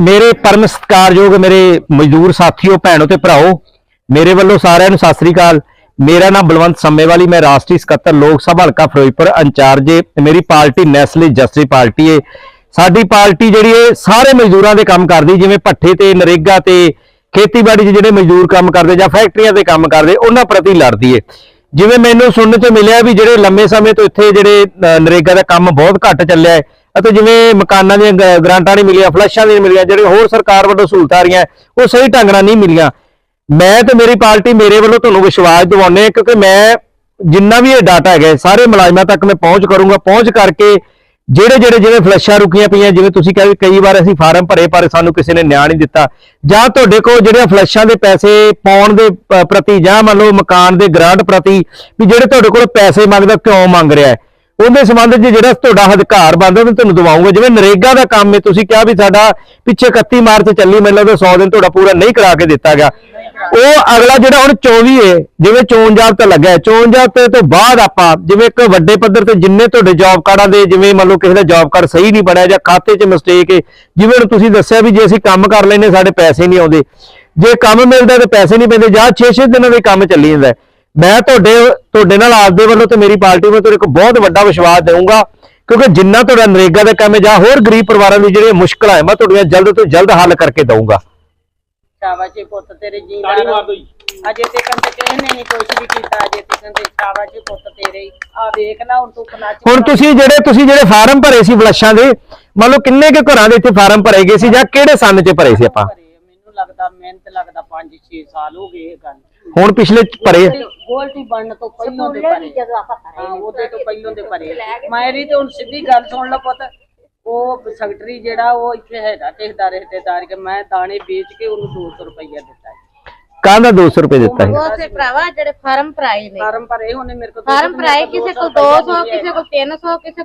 ਮੇਰੇ ਪਰਮ ਸਤਿਕਾਰਯੋਗ ਮੇਰੇ ਮਜ਼ਦੂਰ ਸਾਥੀਓ, ਭੈਣੋ ਤੇ ਭਰਾਓ, ਮੇਰੇ ਵੱਲੋਂ ਸਾਰਿਆਂ ਨੂੰ ਸਤਿ ਸ੍ਰੀ ਅਕਾਲ। ਮੇਰਾ ਨਾਮ ਬਲਵੰਤ ਸੰਮੇਵਾਲੀ, ਮੈਂ ਰਾਸ਼ਟਰੀ ਸਕੱਤਰ ਲੋਕ ਸਭਾ ਹਲਕਾ ਫਿਰੋਜ਼ਪੁਰ, ਇੰਚਾਰਜ ਏ ਮੇਰੀ ਪਾਰਟੀ ਨੈਸਲੇ ਜਸਟਿਸ ਪਾਰਟੀ ਏ। ਸਾਡੀ ਪਾਰਟੀ ਜਿਹੜੀ ਏ, ਸਾਰੇ ਮਜ਼ਦੂਰਾਂ ਦੇ ਕੰਮ ਕਰਦੀ, ਜਿਵੇਂ ਭੱਠੇ ਤੇ, ਨਰੇਗਾ ਤੇ, ਖੇਤੀਬਾੜੀ 'ਚ ਜਿਹੜੇ ਮਜ਼ਦੂਰ ਕੰਮ ਕਰਦੇ ਜਾਂ ਫੈਕਟਰੀਆਂ ਤੇ ਕੰਮ ਕਰਦੇ, ਉਹਨਾਂ ਪ੍ਰਤੀ ਲੜਦੀ ਏ। ਜਿਵੇਂ ਮੈਨੂੰ ਸੁਣਨ 'ਚ ਮਿਲਿਆ ਵੀ ਜਿਹੜੇ ਲੰਮੇ ਸਮੇਂ ਤੋਂ ਇੱਥੇ ਜਿਹੜੇ ਨਰੇਗਾ ਦਾ ਕੰਮ ਬਹੁਤ ਘੱਟ ਚੱਲਿਆ ਹੈ, ਅਤੇ ਜਿਵੇਂ ਮਕਾਨਾਂ ਦੀਆਂ ਗ- ਗ੍ਰਾਂਟਾਂ ਨਹੀਂ ਮਿਲੀਆਂ, ਫਲੈਸ਼ਾਂ ਨਹੀਂ ਮਿਲੀਆਂ, ਜਿਹੜੇ ਹੋਰ ਸਰਕਾਰ ਵੱਲੋਂ ਸਹੂਲਤਾਂ ਆ ਰਹੀਆਂ, ਉਹ ਸਹੀ ਢੰਗ ਨਾਲ ਨਹੀਂ ਮਿਲੀਆਂ। ਮੈਂ ਤੇ ਮੇਰੀ ਪਾਰਟੀ ਮੇਰੇ ਵੱਲੋਂ ਤੁਹਾਨੂੰ ਵਿਸ਼ਵਾਸ ਦਿਵਾਉਂਦੇ ਹਾਂ, ਕਿਉਂਕਿ ਮੈਂ ਜਿੰਨਾ ਵੀ ਇਹ ਡਾਟਾ ਹੈਗਾ ਸਾਰੇ ਮੁਲਾਜ਼ਮਾਂ ਤੱਕ ਮੈਂ ਪਹੁੰਚ ਕਰੂੰਗਾ, ਪਹੁੰਚ ਕਰਕੇ ਜਿਹੜੇ ਜਿਹੜੇ ਜਿਵੇਂ ਫਲੈਸ਼ਾਂ ਰੁਕੀਆਂ ਪਈਆਂ, ਜਿਵੇਂ ਤੁਸੀਂ ਕਹਿੰਦੇ ਕਈ ਵਾਰ ਅਸੀਂ ਫਾਰਮ ਭਰੇ, ਪਰ ਸਾਨੂੰ ਕਿਸੇ ਨੇ ਨਿਆਂ ਨਹੀਂ ਦਿੱਤਾ। ਜਾਂ ਤੁਹਾਡੇ ਕੋਲ ਜਿਹੜੇ ਫਲੈਸ਼ਾਂ ਦੇ ਪੈਸੇ ਪਾਉਣ ਦੇ ਪ੍ਰਤੀ, ਜਾਂ ਮੰਨ ਲਓ ਮਕਾਨ ਦੇ ਗ੍ਰਾਂਟ ਪ੍ਰਤੀ, ਵੀ ਜਿਹੜੇ ਤੁਹਾਡੇ ਕੋਲ ਪੈਸੇ ਮੰਗਦਾ ਕਿਉਂ ਮੰਗ ਰਿਹਾ ਹੈ? ਉਹਦੇ ਸੰਬੰਧ 'ਚ ਜਿਹੜਾ ਤੁਹਾਡਾ ਅਧਿਕਾਰ ਬਣਦਾ ਉਹ ਤੁਹਾਨੂੰ ਦਵਾਉਂਗਾ। ਜਿਵੇਂ ਨਰੇਗਾ ਦਾ ਕੰਮ ਹੈ, ਤੁਸੀਂ ਕਿਹਾ ਵੀ ਸਾਡਾ ਪਿੱਛੇ 31 ਮਾਰਚ ਚੱਲੀ, ਮੈਨੂੰ ਲੱਗਦਾ 100 ਦਿਨ ਤੁਹਾਡਾ ਪੂਰਾ ਨਹੀਂ ਕਰਾ ਕੇ ਦਿੱਤਾ ਗਿਆ। ਉਹ ਅਗਲਾ ਜਿਹੜਾ ਹੁਣ 24 ਹੈ ਜਿਵੇਂ ਚੋਣ ਜਾਬਤਾ ਲੱਗਾ ਹੈ ਚੋਣ ਜਾਬਤੇ ਤੋਂ ਬਾਅਦ ਆਪਾਂ ਜਿਵੇਂ ਇੱਕ ਵੱਡੇ ਪੱਧਰ ਤੇ ਜਿੰਨੇ ਤੁਹਾਡੇ ਜੌਬ ਕਾਰਡਾਂ ਦੇ ਜਿਵੇਂ ਮੰਨ ਲਓ ਕਿਸੇ ਦਾ ਜੌਬ ਕਾਰਡ ਸਹੀ ਨਹੀਂ ਬਣਿਆ ਜਾਂ ਖਾਤੇ 'ਚ ਮਿਸਟੇਕ ਹੈ ਜਿਵੇਂ ਹੁਣ ਤੁਸੀਂ ਦੱਸਿਆ ਵੀ ਜੇ ਅਸੀਂ ਕੰਮ ਕਰ ਲੈਨੇ ਸਾਡੇ ਪੈਸੇ ਨਹੀਂ ਆਉਂਦੇ। ਜੇ ਕੰਮ ਮਿਲਦਾ ਤੇ ਪੈਸੇ ਨਹੀਂ ਪੈਂਦੇ, ਜਾਂ 6-6 ਦਿਨਾਂ ਦੇ ਕੰਮ ਚੱਲੀ ਜਾਂਦਾ ਮੈਂ ਤੁਹਾਡੇ ਤੁਹਾਡੇ ਨਾਲ ਆਪਦੇ ਵੱਲੋਂ ਤੇ ਮੇਰੀ ਪਾਰਟੀ ਵੱਲੋਂ ਤੁਹਾਨੂੰ ਇੱਕ ਬਹੁਤ ਵੱਡਾ ਵਿਸ਼ਵਾਸ ਦੇਵਾਂਗਾ, ਕਿਉਂਕਿ ਜਿੰਨਾ ਤੁਹਾਡਾ ਨਰੇਗਾ ਦਾ ਕੰਮ ਹੈ ਜਾਂ ਹੋਰ ਗਰੀਬ ਪਰਿਵਾਰਾਂ ਦੀ ਜਿਹੜੀਆਂ ਮੁਸ਼ਕਲਾਂ ਹੈ, ਮੈਂ ਤੁਹਾਡੀਆਂ ਜਲਦ ਤੋਂ ਜਲਦ ਹੱਲ ਕਰਕੇ ਦਊਂਗਾ। ਸ਼ਾਬਾਸ਼ੀ ਪੁੱਤ ਤੇਰੇ ਤਾੜੀ ਜੀਂਦਾ ਮਾਰ ਦੋ ਜੀ। ਅਜੇ ਤੇ ਕੰਦੇ ਕਿਸੇ ਨੇ ਨਹੀਂ ਕੁਛ ਵੀ ਕੀਤਾ ਅਜੇ ਤੇ ਕੰਦੇ ਸ਼ਾਬਾਸ਼ੀ ਪੁੱਤ ਤੇਰੇ ਆ ਵੇਖ ਲੈ ਹੁਣ ਤੂੰ ਕਨਾਚ ਹੁਣ ਤੁਸੀਂ ਜਿਹੜੇ ਤੁਸੀਂ ਜਿਹੜੇ ਫਾਰਮ ਭਰੇ ਸੀ ਫਲਸ਼ਾਂ ਦੇ ਮੰਨ ਲਓ ਕਿੰਨੇ ਕੁ ਘਰਾਂ ਦੇ ਇੱਥੇ ਫਾਰਮ ਭਰੇ ਗਏ ਸੀ ਜਾਂ ਕਿਹੜੇ ਸੰਨ 'ਚ ਭਰੇ ਸੀ ਆਪਾਂ? ਮੈਨੂੰ ਲੱਗਦਾ ਮਿਹਨਤ ਲੱਗਦਾ 5-6 ਸਾਲ ਹੋ ਗਏ ਇਹ ਗੱਲ। ਹੁਣ ਪਿਛਲੇ 'ਚ ਭਰੇ। ਗੋਲਟੀ ਬਣਨ ਤੋਂ ਪਹਿਲਾਂ ਦੇ ਭਰੇ। ਉਹਦੇ ਤੋਂ ਪਹਿਲਾਂ ਦੇ ਪਰੇ ਮਾਇਰੀ ਤੇ ਹੁਣ ਸਿੱਧੀ ਗੱਲ ਸੁਣ ਲੈ ਪੁੱਤ। ਉਹ ਸੈਕਟਰੀ ਜਿਹੜਾ ਉਹ ਇੱਥੇ ਹੈਗਾ ਕਿਸੇ ਦਾ ਰਿਸ਼ਤੇਦਾਰ ਕਿ ਮੈਂ ਦਾਣੇ ਵੇਚ ਕੇ ਉਹਨੂੰ 200 ਰੁਪਈਆ ਦਿੱਤਾ ਹੈ। ਕਾਹਦਾ 200 ਰੁਪਏ ਦਿੱਤਾ ਸੀ ਉਹ ਤੇ ਭਰਾਵਾ ਜਿਹੜੇ ਫਾਰਮ ਭਰਾਏ ਨੇ। ਫਾਰਮ ਭਰੇ ਉਹਨੇ ਮੇਰੇ ਕੋਲ ਫਾਰਮ ਭਰਾਏ ਕਿਸੇ ਕੋਲ 200 ਕਿਸੇ ਕੋਲ 300 ਕਿਸੇ